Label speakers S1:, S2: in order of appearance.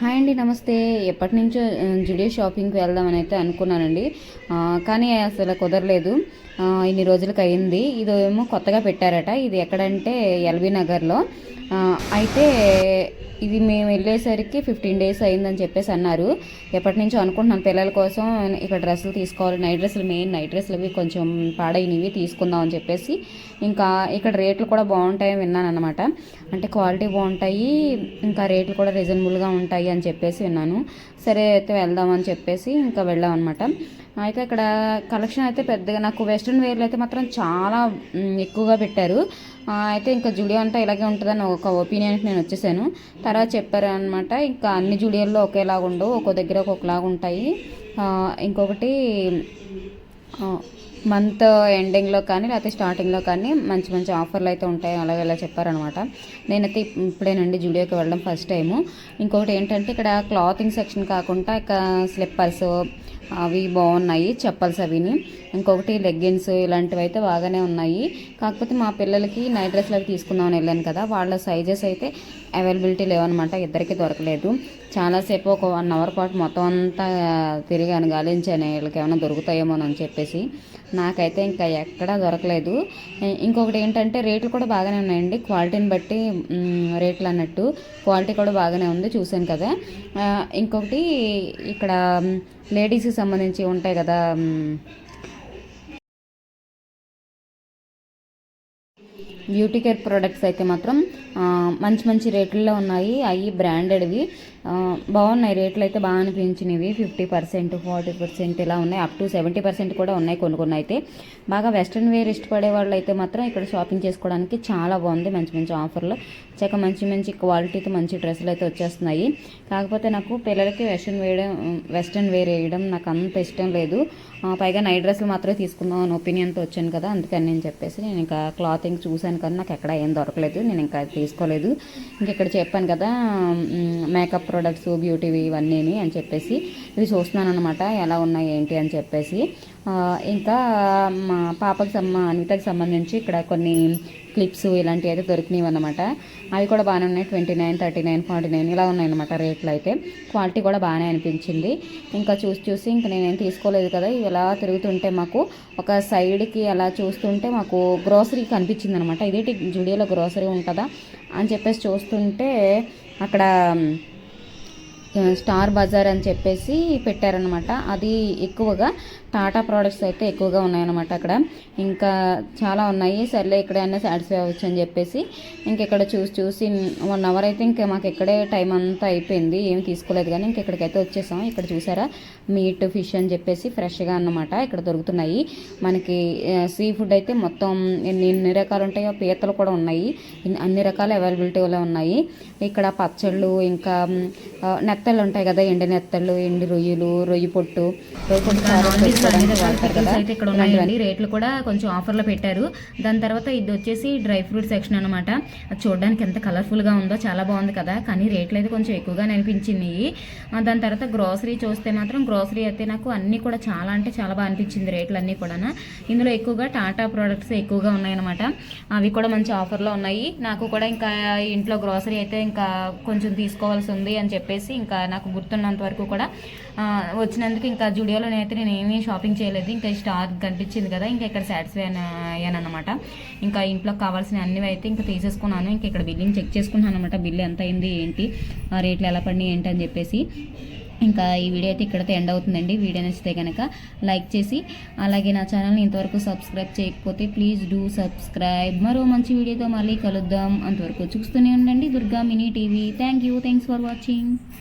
S1: Hi అండి నమస్తే. ఎప్పటి నుంచో జుడియో షాపింగ్కి వెళ్దామని అయితే అనుకున్నానండి. కానీ అసలు కుదరలేదు. ఇన్ని రోజులకి అయింది. ఇది ఏమో కొత్తగా పెట్టారట. ఇది ఎక్కడంటే ఎల్బీ నగర్లో. అయితే ఇది మేము వెళ్ళేసరికి ఫిఫ్టీన్ డేస్ అయిందని చెప్పేసి అన్నారు. ఎప్పటి నుంచో అనుకుంటున్నాను పిల్లల కోసం ఇక్కడ డ్రెస్సులు తీసుకోవాలి. నైట్ డ్రెస్సులు మెయిన్ నైట్ డ్రెస్సులు అవి కొంచెం పాడైనవి తీసుకుందాం అని చెప్పేసి. ఇంకా ఇక్కడ రేట్లు కూడా బాగుంటాయని విన్నాను అనమాట అంటే క్వాలిటీ బాగుంటాయి. ఇంకా రేట్లు కూడా రీజనబుల్గా ఉంటాయి. అని చెప్పేసి విన్నాను. సరే అయితే వెళ్దామని చెప్పేసి ఇంకా వెళ్ళాం అనమాట అయితే ఇక్కడ కలెక్షన్ అయితే పెద్దగా నాకు వెస్ట్రన్ వేర్లు అయితే మాత్రం చాలా ఎక్కువగా పెట్టారు. అయితే ఇంకా జూడియో అంటే ఇలాగే ఉంటుందని ఒక ఒపీనియన్కి నేను వచ్చేసాను. తర్వాత చెప్పారు అనమాట ఇంకా అన్ని జూడియోల్లో ఒకేలాగా ఉండవు ఒక్కో దగ్గర ఒక్కొక్కలాగా ఉంటాయి ఇంకొకటి మంత్ ఎండింగ్లో కానీ లేకపోతే స్టార్టింగ్లో కానీ మంచి మంచి ఆఫర్లు అయితే ఉంటాయి. అలాగే ఇలా చెప్పారనమాట నేనైతే ఇప్పుడేనండి జూడియోకి వెళ్ళడం ఫస్ట్ టైము. ఇంకొకటి ఏంటంటే ఇక్కడ క్లాతింగ్ సెక్షన్ కాకుండా ఇక స్లిప్పర్స్ అవి బాగున్నాయి చెప్పల్స్ అవిని. ఇంకొకటి లెగ్గిన్స్ ఇలాంటివి అయితే బాగానే ఉన్నాయి. కాకపోతే మా పిల్లలకి నైట్ డ్రెస్లు అవి తీసుకుందామని వెళ్ళాను కదా వాళ్ళ సైజెస్ అయితే అవైలబిలిటీ లేవన్నమాట ఇద్దరికి దొరకలేదు. చాలాసేపు ఒక వన్ అవర్ పాటు మొత్తం అంతా తిరిగాను గాలించాను వీళ్ళకి ఏమైనా దొరుకుతాయేమో అని చెప్పేసి. నాకైతే ఇంకా ఎక్కడా దొరకలేదు. ఇంకొకటి ఏంటంటే రేట్లు కూడా బాగానే ఉన్నాయండి. క్వాలిటీని బట్టి రేట్లు అన్నట్టు క్వాలిటీ కూడా బాగానే ఉంది చూశాను కదా. ఇంకొకటి ఇక్కడ లేడీస్కి సంబంధించి ఉంటాయి కదా బ్యూటీ కేర్ ప్రోడక్ట్స్ అయితే మాత్రం మంచి మంచి రేట్లలో ఉన్నాయి. అవి బ్రాండెడ్వి. బాగున్నాయి. రేట్లు అయితే బాగా అనిపించినవి. ఫిఫ్టీ పర్సెంట్ ఫార్టీ పర్సెంట్ ఇలా ఉన్నాయి. అప్ టు సెవెంటీ పర్సెంట్ కూడా ఉన్నాయి కొన్ని కొన్ని అయితే. బాగా వెస్ట్రన్ వేర్ ఇష్టపడే వాళ్ళు అయితే మాత్రం ఇక్కడ షాపింగ్ చేసుకోవడానికి చాలా బాగుంది. మంచి మంచి ఆఫర్లు. చక్క మంచి మంచి క్వాలిటీతో మంచి డ్రెస్సులు అయితే వచ్చేస్తున్నాయి. కాకపోతే నాకు పిల్లలకి వెస్ట్రన్ వేయడం వెస్ట్రన్ వేర్ వేయడం నాకు అంత ఇష్టం లేదు. పైగా నైట్ డ్రెస్సులు మాత్రమే తీసుకుందాం అని ఒపీనియన్తో వచ్చాను కదా అందుకని నేను చెప్పేసి నేను ఇంకా క్లాతింగ్ చూశాను కదా నాకు ఎక్కడ ఏం దొరకలేదు నేను ఇంకా తీసుకోలేదు. ఇంక ఇక్కడ చెప్పాను కదా మేకప్ ప్రొడక్ట్స్ బ్యూటీవి ఇవన్నీ అని చెప్పేసి ఇవి చూస్తున్నాను అనమాట ఎలా ఉన్నాయి ఏంటి అని చెప్పేసి. ఇంకా మా పాపకి సంబ అనితకి సంబంధించి ఇక్కడ కొన్ని క్లిప్స్ ఇలాంటివి అయితే దొరికినాయి అనమాట అవి కూడా బాగానే ఉన్నాయి. Twenty nine thirty nine forty nine ఇలా ఉన్నాయన్నమాట రేట్లు అయితే. క్వాలిటీ కూడా బాగానే అనిపించింది. ఇంకా చూసి చూసి ఇంకా నేనేం తీసుకోలేదు కదా. ఇవి ఇలా తిరుగుతుంటే మాకు ఒక సైడ్కి అలా చూస్తుంటే మాకు గ్రోసరీ కనిపించింది అనమాట ఇదేంటి జుడియోలో గ్రోసరీ ఉంటుందా అని చెప్పేసి చూస్తుంటే అక్కడ స్టార్ బజార్ అని చెప్పేసి పెట్టారనమాట అది ఎక్కువగా టాటా ప్రోడక్ట్స్ అయితే ఎక్కువగా ఉన్నాయన్నమాట అక్కడ. ఇంకా చాలా ఉన్నాయి. సర్లే ఇక్కడైనా సాటిస్ఫై అవ్వచ్చు అని చెప్పేసి ఇంక ఇక్కడ చూసి చూసి వన్ అవర్ అయితే ఇంకా మాకు ఇక్కడే టైం అంతా అయిపోయింది. ఏం తీసుకోలేదు కానీ ఇంక ఇక్కడికైతే వచ్చేసాం. ఇక్కడ చూసారా? మీట్ ఫిష్ అని చెప్పేసి ఫ్రెష్గా అన్నమాట ఇక్కడ దొరుకుతున్నాయి. మనకి సీ ఫుడ్ అయితే మొత్తం ఎన్ని ఎన్ని రకాలు ఉంటాయో పీతలు కూడా ఉన్నాయి. అన్ని రకాల అవైలబిలిటీలో ఉన్నాయి. ఇక్కడ పచ్చళ్ళు ఇంకా నెత్త నెత్తళ్ళు ఉంటాయి కదా ఎండి నెత్తళ్ళు ఎండి రొయ్యలు రొయ్యి పొట్టు రొయ్యి
S2: ఇక్కడ ఉన్నాయండి. రేట్లు కూడా కొంచెం ఆఫర్లో పెట్టారు. దాని తర్వాత ఇది వచ్చేసి డ్రై ఫ్రూట్ సెక్షన్ అనమాట చూడడానికి ఎంత కలర్ఫుల్గా ఉందో చాలా బాగుంది కదా కానీ రేట్లు అయితే కొంచెం ఎక్కువగానే అనిపించినాయి ఆ, దాని తర్వాత గ్రోసరీ చూస్తే మాత్రం గ్రోసరీ అయితే నాకు అన్ని కూడా చాలా అంటే చాలా బాగా అనిపించింది రేట్లు అన్నీ కూడా ఇందులో ఎక్కువగా టాటా ప్రోడక్ట్స్ ఎక్కువగా ఉన్నాయన్నమాట. అవి కూడా మంచి ఆఫర్లో ఉన్నాయి. నాకు కూడా ఇంకా ఇంట్లో గ్రోసరీ అయితే ఇంకా కొంచెం తీసుకోవాల్సి ఉంది అని చెప్పేసి ఇంకా నాకు గుర్తున్నంత వరకు కూడా వచ్చినందుకు ఇంకా జూడియోలో అయితే నేను ఏమీ షాపింగ్ చేయలేదు. ఇంకా స్టార్ కనిపించింది కదా ఇంకా ఇక్కడ సాటిస్ఫై అయ్యాను అనమాట ఇంకా ఇంట్లో కావాల్సిన అన్ని అయితే ఇంకా తీసేసుకున్నాను. ఇంకా ఇక్కడ బిల్లింగ్ చెక్ చేసుకున్నాను అనమాట బిల్ ఎంత అయింది ఏంటి ఆ రేట్లు ఎలా పడినాయి ఏంటి అని చెప్పేసి. ఇంకా ఈ వీడియో అయితే ఇక్కడతో ఎండ్ అవుతుందండి. వీడియో నచ్చితే కనుక లైక్ చేసి అలాగే నా ఛానల్ని ఇంతవరకు సబ్స్క్రైబ్ చేయకపోతే ప్లీజ్ డూ సబ్స్క్రైబ్. మరో మంచి వీడియోతో మళ్ళీ కలుద్దాం. అంతవరకు చూస్తూనే ఉండండి. Durga mini TV. Thank you. Thanks for watching.